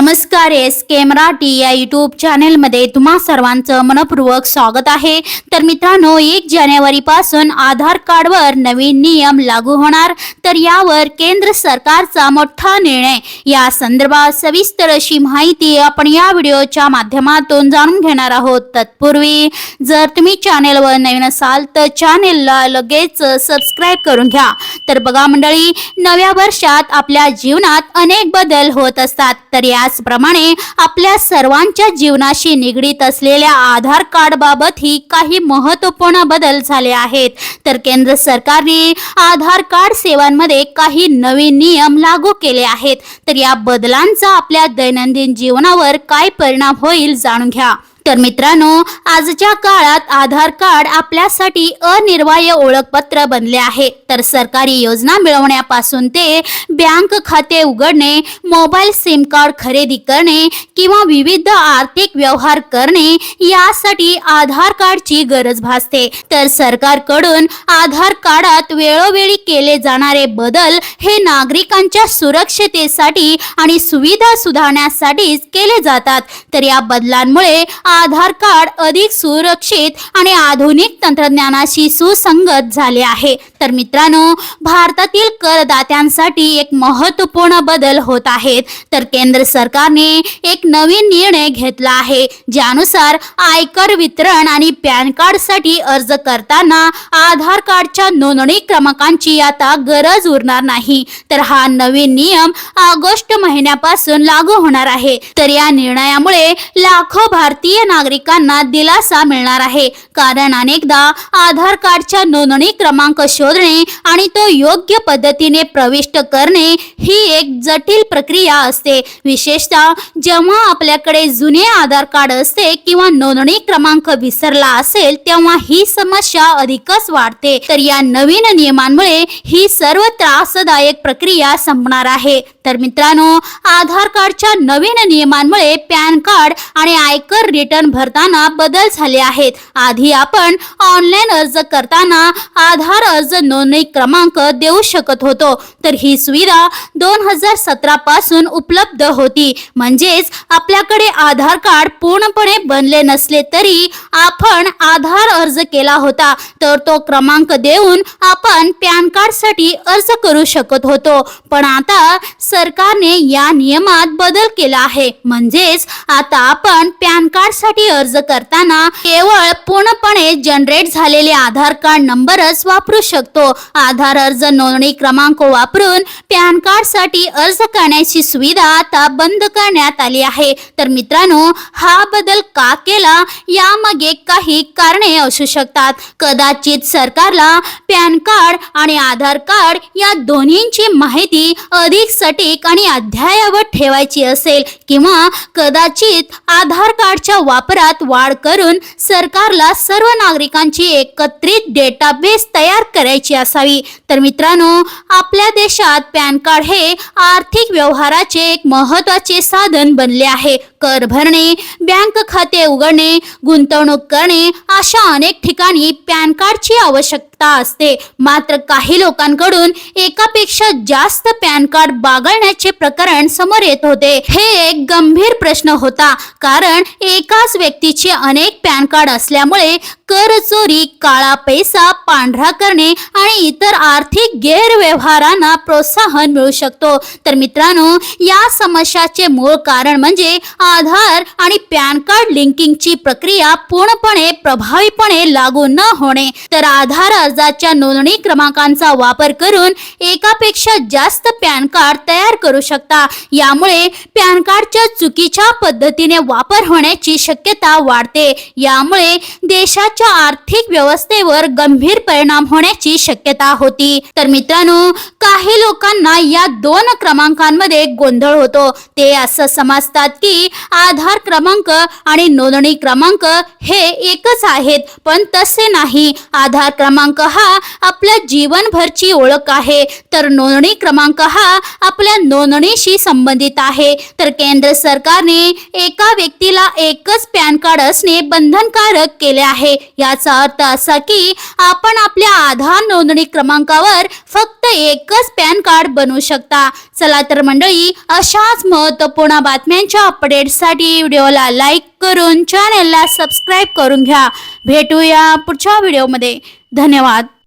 नमस्कार एस के मराठी या युट्यूब चॅनेलमध्ये तुम्हा सर्वांचं मनपूर्वक स्वागत आहे. तर मित्रांनो एक जानेवारी पासून आधार कार्डवर नवीन नियम लागू होणार. तर यावर केंद्र सरकारचा मोठा निर्णय. या संदर्भात सविस्तर अशी माहिती आपण या व्हिडिओच्या माध्यमातून जाणून घेणार आहोत. तत्पूर्वी जर तुम्ही चॅनेलवर नवीन असाल तर चॅनेलला लगेच सबस्क्राईब करून घ्या. तर बघा मंडळी नव्या वर्षात आपल्या जीवनात अनेक बदल होत असतात. तर या त्याचप्रमाणे आपल्या सर्वांच्या जीवनाशी निगडीत असलेल्या आधार कार्ड काही महत्त्वपूर्ण बदल झाले आहेत. तर केंद्र सरकारने आधार कार्ड सेवांमध्ये काही नवीन नियम लागू केले आहेत. तर या बदलांचा आपल्या दैनंदिन जीवनावर काय परिणाम होईल जाणून घ्या. तर मित्रांनो आजच्या काळात आधार कार्ड आपल्यासाठी अनिर्वाय ओळखपत्र बनले आहे. तर सरकारी योजना मिळवण्यापासून ते बँक खाते उघडणे मोबाईल सिम कार्ड खरेदी करणे किंवा विविध आर्थिक व्यवहार करणे यासाठी आधार कार्डची गरज भासते. तर सरकारकडून आधार कार्डात वेळोवेळी केले जाणारे बदल हे नागरिकांच्या सुरक्षतेसाठी आणि सुविधा सुधारण्यासाठीच केले जातात. तर या बदलांमुळे आधार कार्ड अधिक सुरक्षित आणि आधुनिक तंत्रज्ञानाशी सुसंगत झाले आहे. तर मित्रांनो भारतातील करदात्यांसाठी एक महत्त्वपूर्ण बदल होत आहेत. तर केंद्र सरकारने एक नवीन निर्णय घेतला आहे ज्यानुसार आयकर वितरण आणि पॅन कार्डसाठी अर्ज करताना आधार कार्डच्या नोंदणी क्रमांकांची आता गरज उरणार नाही. तर हा नवीन नियम ऑगस्ट महिन्यापासून लागू होणार आहे. तर या निर्णयामुळे लाखो भारतीय नागरिकांना दिलासा मिळणार आहे. कारण अनेकदा आधार कार्डच्या नोंदणी क्रमांक शोधणे आणि तो योग्य पद्धतीने प्रविष्ट करणे ही एक जटिल प्रक्रिया असते. विशेषतः जेव्हा आपल्याकडे जुने आधार कार्ड असते किंवा नोंदणी क्रमांक विसरला असेल तेव्हा ही समस्या अधिकच वाढते. तर या नवीन नियमांमुळे ही सर्व त्रासदायक प्रक्रिया संपणार आहे. तर मित्रांनो आधार कार्डच्या नवीन नियमांमुळे पॅन कार्ड आणि आयकर रिटर्न भरताना बदल झाले आहेत. आधी आपण ऑनलाईन अर्ज करताना आधार अर्ज नोंदणी क्रमांक देऊ शकत होतो. तर ही सुविधा दोन हजार सतरा पासून उपलब्ध होती. म्हणजेच आपल्याकडे आधार कार्ड पूर्णपणे बनले नसले तरी आपण आधार अर्ज केला होता. तर तो क्रमांक देऊन आपण पॅन कार्डसाठी अर्ज करू शकत होतो. पण आता सरकारने या नियमात बदल केला आहे. म्हणजेच आता आपण पॅन कार्डसाठी अर्ज करताना केवळ पूर्णपणे जनरेट झालेले आधार कार्ड नंबरच वापरू शकतो. आधार अर्ज नोंदणी क्रमांक वापरून पॅन कार्डसाठी अर्ज करण्याची सुविधा आता बंद करण्यात आली आहे. तर मित्रांनो हा बदल का केला? यामागे काही कारणे असू शकतात. कदाचित सरकारला पॅन कार्ड आणि आधार कार्ड या दोन्हींची माहिती अधिक सटीक आणि अद्ययावत ठेवायची असेल किंवा कदाचित आधार कार्डच्या वापरात वाढ करून सरकारला सर्व नागरिकांची एकत्रित डेटाबेस तयार करायची असावी. तर मित्रांनो आपल्या देशात पॅन कार्ड हे आर्थिक व्यवहाराचे एक महत्त्वाचे साधन बनले आहे. कर भरणे बँक खाते उघडणे गुंतवणूक करणे अशा अनेक ठिकाणी पॅन कार्डची आवश्यकता असते. मात्र काही लोकांकडून एकापेक्षा जास्त पॅन कार्ड बागळण्याचे प्रकरण समोर येत होते. हे एक गंभीर प्रश्न होता. कारण एकाच व्यक्तीचे अनेक पॅन कार्ड असल्यामुळे कर चोरी काळा पैसा पांढरा करणे आणि इतर आर्थिक गैरव्यवहारांना प्रोत्साहन मिळू शकतो. तर मित्रांनो या समस्याचे मूळ कारण म्हणजे आधार आणि पॅन कार्ड लिंकिंगची प्रक्रिया पूर्णपणे प्रभावीपणे लागू न होणे. तर आधार अर्जाच्या नोंदणी क्रमांकांचा वापर करून एकापेक्षा जास्त पॅन कार्ड तयार करू शकता. यामुळे पॅन कार्डच्या चुकीच्या पद्धतीने वापर होण्याची शक्यता वाढते. यामुळे देशाच्या आर्थिक व्यवस्थेवर गंभीर परिणाम होण्याची शक्यता होती. तर मित्रांनो काही लोकांना या दोन क्रमांकांमध्ये गोंधळ होतो. ते असं समजतात की आधार क्रमांक आणि नोंदणी क्रमांक हे एकच आहेत पण तसे नाही. आधार क्रमांक हा आपल्या जीवनभरची ओळख आहे. तर नोंदणी क्रमांक हा आपल्या नोंदणीशी संबंधित आहे. तर केंद्र सरकारने एका व्यक्तीला एकच पॅन कार्ड असणे बंधनकारक केले आहे. याचा अर्थ असा की आपण आपल्या आधार नोंदणी क्रमांकावर फक्त एकच पॅन कार्ड बनवू शकता. चला तर मंडळी अशाच महत्त्वपूर्ण बातम्यांच्या अपडेटसाठी व्हिडिओला लाईक करून चॅनेलला सबस्क्राईब करून घ्या. भेटूया पुढच्या व्हिडिओमध्ये धन्यवाद.